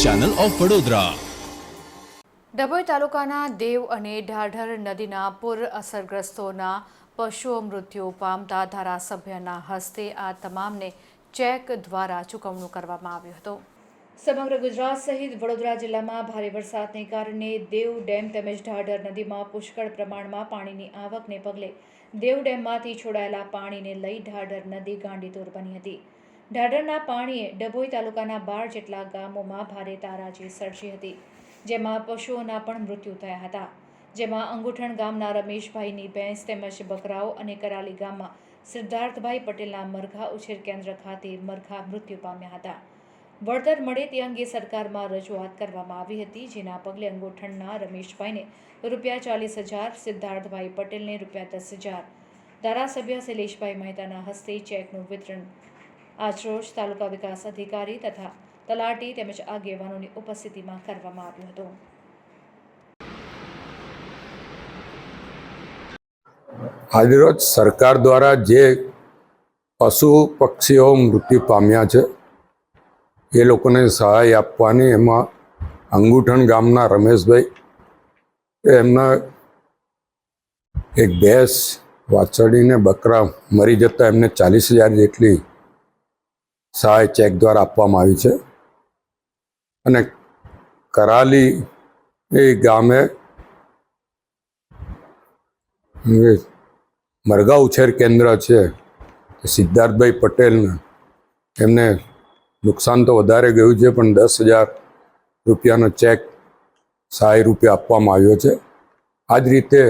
Channel of Vadodara Dabhoi તાલુકાના દેવ અને ઢાઢર નદીના પૂર અસરગ્રસ્તોના પશુઓ મૃત્યુ પામતા ધારાસભ્યના હસ્તે આ તમામને ચેક દ્વારા ચૂકવણું કરવામાં આવ્યું હતું. સમગ્ર ગુજરાત સહિત વડોદરા જિલ્લામાં ભારે વરસાદને કારણે દેવ ડેમ તેમજ ઢાઢર નદીમાં પુષ્કળ પ્રમાણમાં પાણીની આવકને પગલે દેવ ડેમમાંથી છોડાયેલા પાણીને લઈ ઢાઢર નદી ગાંડીતોર બની હતી. ઢાઢરના પાણીએ ડભોઈ તાલુકાના બાર જેટલા ગામોમાં ભારે તારાજી સર્જી હતી, જેમાં પશુઓના પણ મૃત્યુ થયા હતા. જેમાં અંગુઠણ ગામના રમેશભાઈની ભેંસ તેમજ બકરાઓ અને કરાલી ગામમાં સિદ્ધાર્થભાઈ પટેલના મરઘા ઉછેર કેન્દ્ર ખાતે મરઘા મૃત્યુ પામ્યા હતા. વળતર મળે તે અંગે સરકારમાં રજૂઆત કરવામાં આવી હતી, જેના પગલે અંગોઠણના રમેશભાઈને રૂપિયા ચાલીસ હજાર, સિદ્ધાર્થભાઈ પટેલને રૂપિયા દસ હજાર. ધારાસભ્ય શૈલેષભાઈ મહેતાના હસ્તે ચેકનું વિતરણ આજરોજ તાલુકા વિકાસ અધિકારી તથા તલાટી તેમજ આગેવાનોની ઉપસ્થિતિમાં કરવામાં આવ્યું હતું. આજરોજ સરકાર દ્વારા જે પશુ પક્ષીઓ મૃત્યુ પામ્યા છે, એ લોકોને સહાય આપવાની એમાં અંગુઠણ ગામના રમેશભાઈ, એમના એક ભેંસ વાછરડીને બકરા મરી જતા એમને ચાલીસ હજાર જેટલી સહાય ચેક દ્વારા આપવામાં આવી છે. અને કરાલી એ ગામે મરઘા ઉછેર કેન્દ્ર છે. સિદ્ધાર્થભાઈ પટેલને એમને નુકસાન તો વધારે ગયું છે, પણ દસ હજાર રૂપિયાનો ચેક સહાય રૂપે આપવામાં આવ્યો છે. આ જ રીતે